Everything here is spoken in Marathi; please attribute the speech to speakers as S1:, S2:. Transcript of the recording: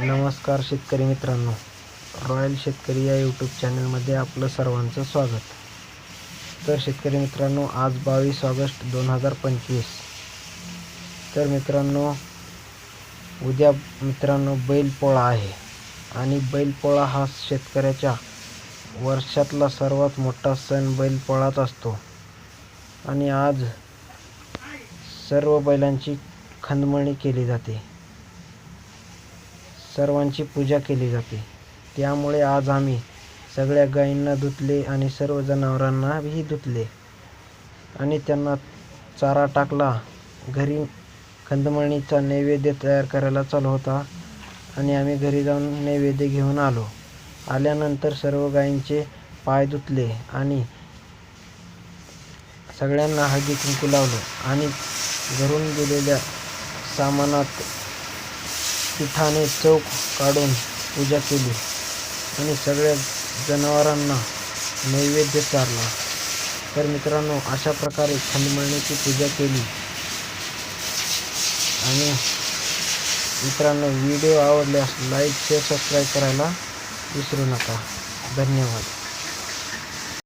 S1: नमस्कार शेतकरी मित्रांनो. रॉयल शेतकरी या यूट्यूब चॅनलमध्ये आपलं सर्वांचं स्वागत. तर शेतकरी मित्रांनो आज बावीस ऑगस्ट दोन हजार पंचवीस. तर मित्रांनो उद्या मित्रांनो बैलपोळा आहे. आणि बैलपोळा हा शेतकऱ्याच्या वर्षातला सर्वात मोठा सण बैलपोळाच असतो. आणि आज सर्व बैलांची खंदमणी केली जाते. सर्वांची पूजा केली जाते. त्यामुळे आज आम्ही सगळ्या गायींना धुतले आणि सर्व जनावरांनाही धुतले. आणि त्यांना चारा टाकला. घरी खंदमळणीचा नैवेद्य तयार करायला चालू होता. आणि आम्ही घरी जाऊन नैवेद्य घेऊन आलो. आल्यानंतर सर्व गायींचे पाय धुतले आणि सगळ्यांना हळदी कुंकू लावलं. आणि घरून दिलेल्या सामानात पिठाने चौक काढून पूजा केली आणि सगळ्या जनावरांना नैवेद्य चारला तर मित्रांनो अशा प्रकारे खंडमळणीची पूजा केली. आणि मित्रांनो व्हिडिओ आवडल्यास लाईक शेअर सबस्क्राईब करायला विसरू नका. धन्यवाद.